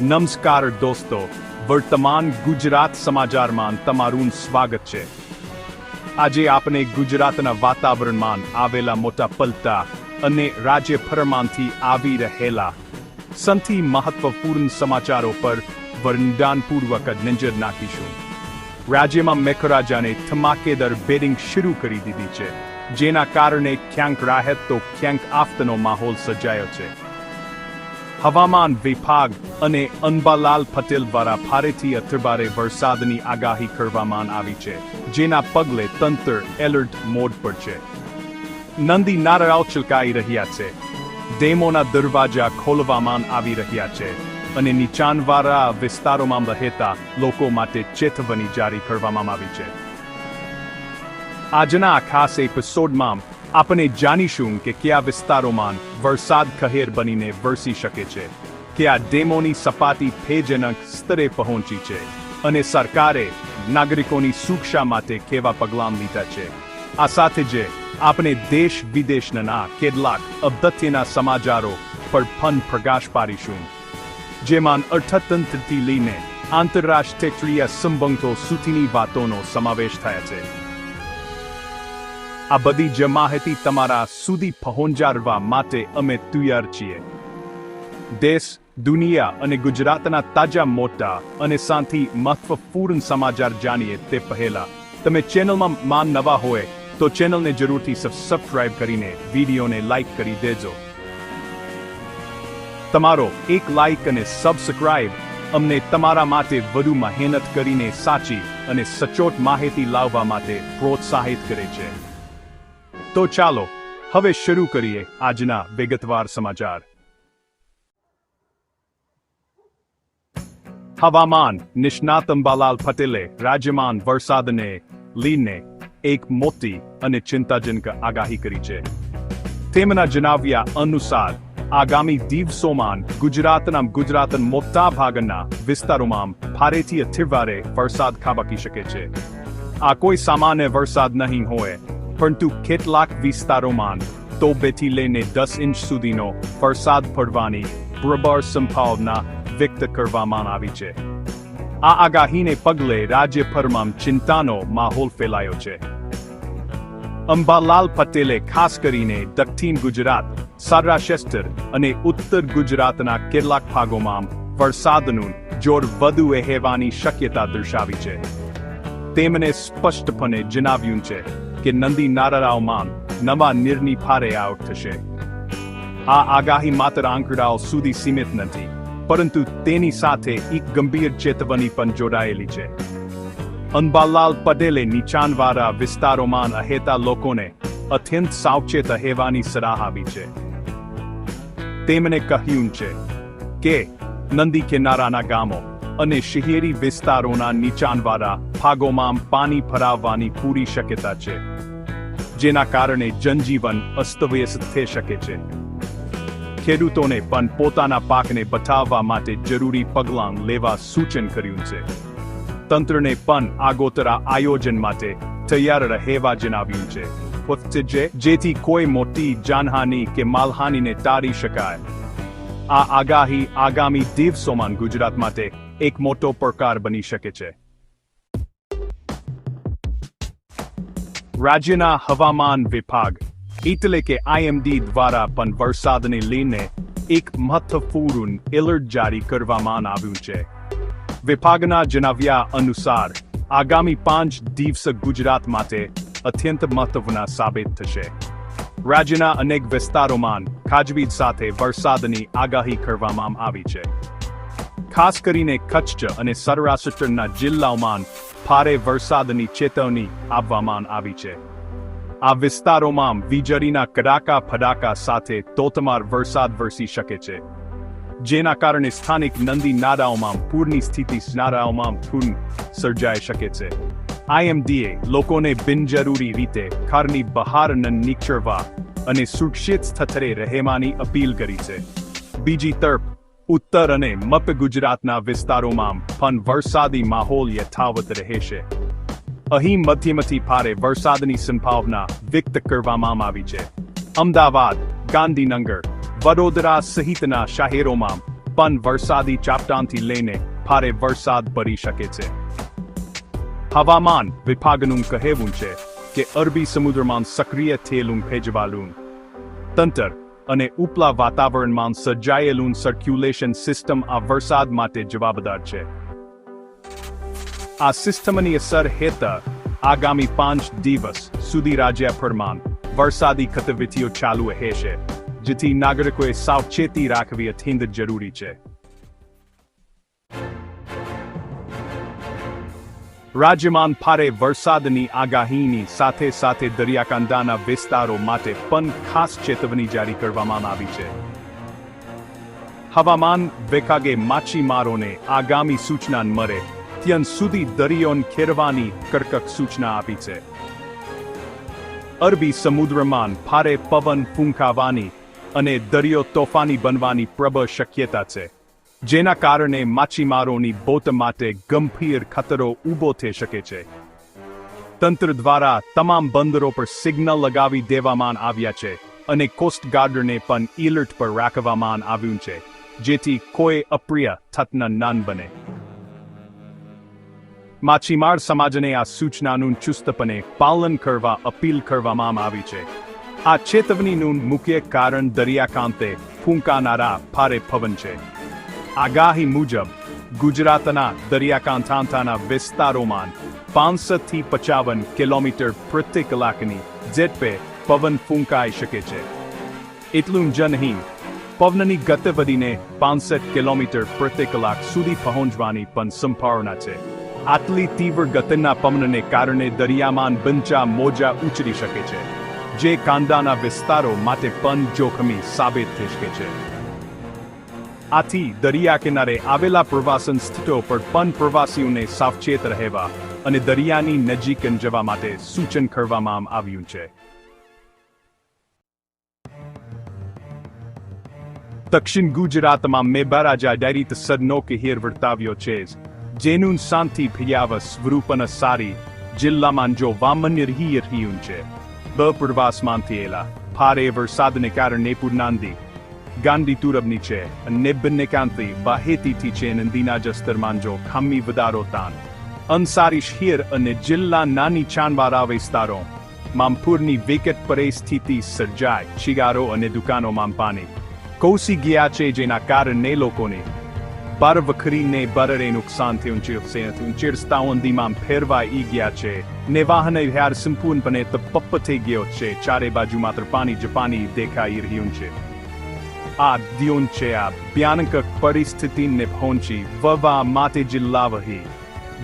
નમસ્કાર દોસ્તો, વર્તમાન ગુજરાત સમાચારમાં તમારું સ્વાગત છે. આજે આપણે ગુજરાતના વાતાવરણમાં આવેલા મોટા પલટા અને રાજ્યભરમાંથી આવી રહેલા સૌથી મહત્વપૂર્ણ સમાચારો પર વરંડાનપૂર્વક નજર નાખીશું. રાજ્યમાં મેઘરાજાને ધમાકેદાર બેરિંગ શરૂ કરી દીધી છે, જેના કારણે ક્યાંક રાહત તો ક્યાંક આફતનો માહોલ સર્જાયો છે. હવામાન વિભાગ અને અંબાલાલ પટેલ દ્વારા ભારેથી અતિભારે વરસાદની આગાહી કરવામાં આવી છે, જેના પગલે તંત્ર એલર્ટ મોડ પર છે. નંદી નારળાઓ છલકાઈ રહ્યા છે. ડેમોના દરવાજા ખોલવામાં આવી રહ્યા છે અને નીચાણવાળા વિસ્તારોમાં રહેતા લોકો માટે ચેતવણી જારી કરવામાં આવી છે. આજના ખાસ એપિસોડમાં આપણે જાણીશું કે કયા વિસ્તારોમાં વરસાદ કહેર બનીને વરસી શકે છે કે આ ડેમોની સપાટી ભેજનક સ્તરે પહોંચી છે અને સરકારે નાગરિકોની સુરક્ષા માટે કેવા પગલાં લીધા છે. આ સાથે જ આપણે દેશ વિદેશના કેટલાક અગત્યના સમાચારો પર ફન પ્રકાશ પાડીશું. જેમાં અર્થતંત્રથી લઈને આંતરરાષ્ટ્રીય સંબંધો સુધીની વાતોનો સમાવેશ થાય છે. આ બધી જ માહિતી તમારા સુધી પહોંચાડવા માટે અમે તૈયાર છીએ. દેશ, દુનિયા અને ગુજરાતના તાજા, મોટા અને સાથી મહત્વપૂર્ણ સમાચાર જાણીએ તે પહેલા, તમે ચેનલમાં માન નવા હોય તો ચેનલને જરૂરથી સબસ્ક્રાઇબ કરીને વિડીયોને લાઇક કરી દેજો. તમારો એક લાઇક અને સબસ્ક્રાઇબ અમને તમારા માટે વધુ મહેનત કરીને સાચી અને સચોટ માહિતી લાવવા માટે પ્રોત્સાહિત કરે છે. તો ચાલો, હવે શરૂ કરીએ આજના વિગતવાર સમાચાર. હવામાન નિષ્ણાત અંબાલાલ પટેલે રાજ્યમાં વરસાદને લઈને એક મોટી અને ચિંતાજનક આગાહી કરી છે. તેમના જણાવ્યા અનુસાર, આગામી દિવસોમાં ગુજરાતના ગુજરાત મોટા ભાગના વિસ્તારોમાં ભારેથી અતિભારે વરસાદ ખાબકી શકે છે. આ કોઈ સામાન્ય વરસાદ નહીં હોય પરંતુ કેટલાક વિસ્તારોમાં તો બેથી લઈને દસ ઇંચ સુધીનો વરસાદ પડવાની પ્રબળ સંભાવના વ્યક્ત કરવામાં આવી છે. આ આગાહીને પગલે રાજ્યભરમાં ચિંતાનો માહોલ ફેલાયો છે. અંબાલાલ પટેલે ખાસ કરીને દક્ષિણ ગુજરાત, સૌરાષ્ટ્ર અને ઉત્તર ગુજરાતના કેટલાક ભાગોમાં વરસાદનું જોર વધુ એહેવાની શક્યતા દર્શાવી છે. તેમણે સ્પષ્ટપણે જણાવ્યું છે કે નંદી નારાયણમાં નવા નીરની ફારે આવક થશે. આ આગાહી માત્ર આંકડાઓ સુધી સીમિત નથી, પરંતુ તેની સાથે એક ગંભીર ચેતવણી પણ જોડાયેલી છે. અંબાલાલ પટેલે નીચાણવાળા વિસ્તારોમાં રહેતા લોકોને અત્યંત સાવચેત રહેવાની સલાહ આપી છે. તેમણે કહ્યું છે કે નંદી કિનારાના ગામો અને શહેરી વિસ્તારોના નીચાણવાળા ભાગોમાં પાણી ભરાવવાની પૂરી શક્યતા છે, જેના કારણે જનજીવન અસ્તવ્યસ્ત થઈ શકે છે. ખેડૂતોને પણ પોતાના પાકને બચાવવા માટે જરૂરી પગલાં લેવા સૂચન કર્યું છે. તંત્રને પણ આગોતરા આયોજન માટે તૈયાર રહેવા જણાવ્યું છે. જેથી કોઈ મોટી જાનહાની કે માલહાનીને ટાળી શકાય. આ આગાહી આગામી દિવસોમાં ગુજરાત માટે એક મોટો પડકાર બની શકે છે. રાજ્યના હવામાન વિભાગ, એટલે કે આઈએમડી દ્વારા પણ વરસાદને લઈને એક મહત્વપૂર્ણ એલર્ટ જારી કરવામાં આવ્યું છે. વિભાગના જણાવ્યા અનુસાર, આગામી પાંચ દિવસ ગુજરાત માટે અત્યંત મહત્વના સાબિત થશે. રાજ્યના અનેક વિસ્તારોમાં ખાજવીજ સાથે વરસાદની આગાહી કરવામાં આવી છે. ખાસ કરીને કચ્છ અને સૌરાષ્ટ્રના જિલ્લાઓમાં ભારે વરસાદની ચેતવણી આપવામાં આવી છે. આ વિસ્તારોમાં વીજળીના કડાકા ફડાકા સાથે તોતમાર વરસાદ વરસી શકે છે. જેના કારણે સ્થાનિક નંદી નાળાઓમાં પૂરની સ્થિતિ, નાળાઓમાં પૂર સર્જાઈ શકે છે. આઈએમડીએ લોકોને બિનજરૂરી રીતે ઘરની બહાર ન નીકળવા અને સુરક્ષિત સ્થળે રહેવાની અપીલ કરી છે. બીજી તરફ ઉત્તર અને મપ ગુજરાતના વિસ્તારોમાં પણ વરસાદી માહોલ યથાવત રહેશે અહીં મધ્યમથી ભારે વરસાદની સંભાવના વ્યક્ત કરવામાં આવી છે. અમદાવાદ, ગાંધીનગર, વડોદરા સહિતના શહેરોમાં પણ વરસાદી ચાપટાંથી લઈને ભારે વરસાદ પડી શકે છે. હવામાન વિભાગનું કહેવું છે કે અરબી સમુદ્રમાં સક્રિય થયેલું ભેજવાલું તંત્ર અને ઉપલા વાતાવરણમાં સર્જાયેલું સર્ક્યુલેશન સિસ્ટમ આ વરસાદ માટે જવાબદાર છે. આ સિસ્ટમની અસર હેઠળ આગામી પાંચ દિવસ સુધી રાજ્યભરમાં વરસાદી ગતિવિધિઓ ચાલુ રહેશે, જેથી નાગરિકોએ સાવચેતી રાખવી અત્યંત જરૂરી છે. રાજ્યમાં ભારે વરસાદની આગાહીની સાથે સાથે દરિયાકાંઠાના વિસ્તારો માટે પણ ખાસ ચેતવણી જારી કરવામાં આવી છે. હવામાન વિભાગે માછીમારોને આગામી સૂચના મળે ત્યાં સુધી દરિયોન ખેરવાની કડકક સૂચના આપી છે. અરબી સમુદ્રમાં ભારે પવન ફૂંકાવાની અને દરિયો તોફાની બનવાની પ્રબળ શક્યતા છે. જેના કારણે માછીમારોની બોટ માટે ગંભીર ખતરો ઊભો થઈ શકે છે. તંત્ર દ્વારા તમામ બંદરો પર સિગ્નલ લગાવી દેવામાં આવ્યા છે અને કોસ્ટગાર્ડને પણ એલર્ટ પર રાખવામાં આવ્યું છે, જેથી કોઈ અપ્રિય થતન ન બને. માછીમાર સમાજને આ સૂચનાનું ચુસ્તપણે પાલન કરવા અપીલ કરવામાં આવી છે. આ ચેતવણીનું મુખ્ય કારણ દરિયાકાંતે ફૂંકાનારા ભારે પવન છે. આગાહી મુજબ, ગુજરાતના દરિયાકાંઠાના વિસ્તારોમાં પાંસઠથી પચાવન કિલોમીટર પ્રતિ કલાકની ઝેટપે પવન ફૂંકાઈ શકે છે. એટલું જ નહીં, પવનની ગતિ વધીને પાંસઠ કિલોમીટર પ્રતિ કલાક સુધી પહોંચવાની પણ સંભાવના છે. આટલી તીવ્ર ગતિના પવનને કારણે દરિયામાં બંચા મોજા ઉછરી શકે છે, જે કાંદાના વિસ્તારો માટે પણ જોખમી સાબિત થઈ શકે છે. આથી દરિયા કિનારે આવેલા પ્રવાસન સ્થળો પર પણ પ્રવાસીઓને સાવચેત રહેવા અને દરિયાની નજીક જવા માટે સૂચન કરવામાં આવ્યું છે. દક્ષિણ ગુજરાતમાં મેઘરાજા ડાયરીત સદનો કહેર વર્તાવ્યો છે જેનું શાંતિ ભયાવ સ્વરૂપન સારી જિલ્લામાં જો વામન્ય રહી રહ્યું છે. બ પ્રવાસમાંથી એલા ભારે વરસાદને કારણે પૂર્ણાંદી બાહેતીથી છે નંદીના જસ્તરમાં જો ખામી વધારો તાન. અંસારી શહેર અને જિલ્લા નાની ચાંદવારા વિસ્તારો મામપુરની વિકટ પરિસ્થિતિ સર્જાય, શિગારો અને દુકાનોમાં પાણી કોસી ગયા છે જેના કારણે લોકોને. બાર વખરીને બરરે નુકસાન થયું છે ચીડસ્તા ફેરવા ઈ ગયા છે. ને વાહન વિહાર સંપૂર્ણપણે તપપ્પ થઈ ગયો છે. ચારે બાજુ માત્ર પાણી જ પાણી દેખાઈ રહ્યું છે. વવા માટે જિલ્લા વહી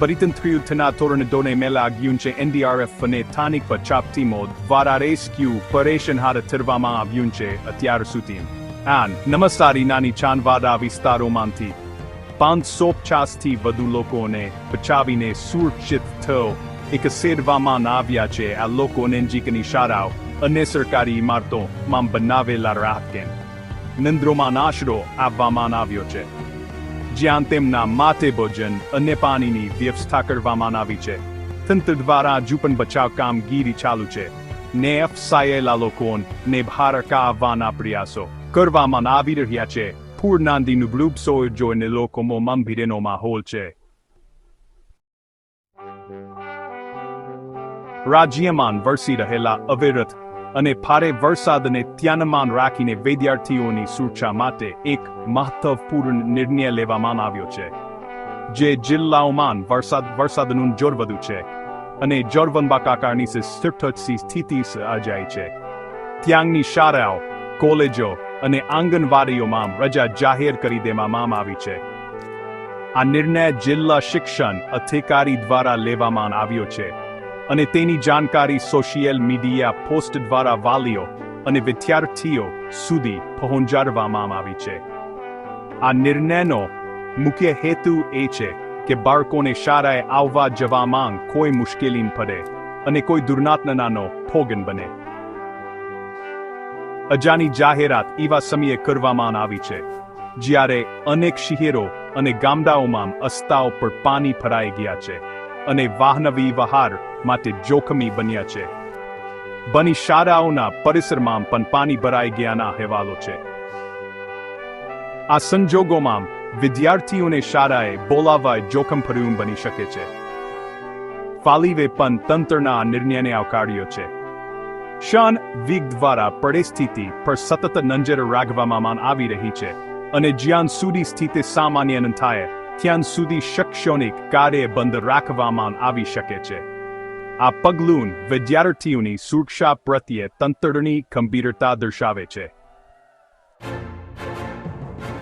બરિતંત્રિયુથના ધોરણે દોને મેલા આવ્યું છે એનડીઆરએફ અને સ્થાનિક ચાપતી ટીમો દ્વારા રેસ્ક્યુ ઓપરેશન હાથ ધરવામાં આવ્યું છે અત્યાર સુધી આન નમસ્કારી નાની ચાંદવાડા વિસ્તારોમાંથી પાંચસો પચાસથી વધુ લોકોને બચાવીને સુરક્ષિત થયો. એક સેરવામાં આવ્યા છે આ લોકો નજીકની શાળાઓ અને સરકારી ઇમારતોમાં બનાવેલા રાહત કેમ્પ. નંદ્રોમાં આશરો આપવામાં આવ્યો છે. જ્યાં તેમના માથે ભોજન અને પાણીની વ્યવસ્થા કરવામાં આવી છે. તંત્ર દ્વારા હજુ બચાવ કામગીરી ચાલુ છે. ને અફસાયેલા લોકોને ભારકા આવવાના પ્રયાસો કરવામાં આવી રહ્યા છે. પૂર્ણાંદીનું ગ્રુપ સોય જોઈને લોકોમાં મંભીરેનો માહોલ છે. રાજ્યમાં વરસી રહેલા અવિરત અને ભારે વરસાદને ધ્યાનમાં રાખીને વિદ્યાર્થીઓની સુરક્ષા માટે એક મહત્વપૂર્ણ નિર્ણય લેવામાં આવ્યો છે, જે જિલ્લાઓમાં વરસાદ, વરસાદનું જોર વધુ છે અને જોરવંબાકા કારણે સ્થિતિ સર્જાય છે. ત્યાંની શાળાઓ, કોલેજો અને આંગણવાડીઓમાં રજા જાહેર કરી દેવામાં આવી છે. આ નિર્ણય જિલ્લા શિક્ષણ અધિકારી દ્વારા લેવામાં આવ્યો છે. અને તેની જાણકારી સોશિયલ મીડિયા પોસ્ટ દ્વારા વાલીઓ અને વિદ્યાર્થીઓ સુધી પહોંચાડવામાં આવી છે. આ નિર્ણયનો મુખ્ય હેતુ એ છે કે બાળકોને શાળાએ આવવા જવામાં કોઈ મુશ્કેલી પડે અને કોઈ દુર્ઘટનાનો ભોગન બને. અજાની જાહેરાત એવા સમયે કરવામાં આવી છે, જ્યારે અનેક શહેરો અને ગામડાઓમાં અસ્તાઓ પર પાણી ભરાઈ ગયા છે. અને વાહન વ્યવહાર માટે જોખમી બન્યા છે. બની શાળાઓના પરિસરમાં પણ પાણી ભરાઈ ગયાના અહેવાલો છે. આ સંજોગોમાં વિદ્યાર્થીઓને શાળાએ બોલાવવા જોખમભર્યું બની શકે છે. ફાલીવે પણ તંત્રના આ નિર્ણયને આવકાર્યો છે. શાન વીગ દ્વારા પરિસ્થિતિ પર સતત નજર રાખવામાં આવી રહી છે અને જ્યાં સુધી સ્થિતિ સામાન્ય ન થાય ત્યાં સુધી શૈક્ષણિક કાર્ય બંધ રાખવામાં આવી શકે છે. આ પગલું વિદ્યાર્થીઓની સુરક્ષા પ્રત્યે તંત્રની ગંભીરતા દર્શાવે છે.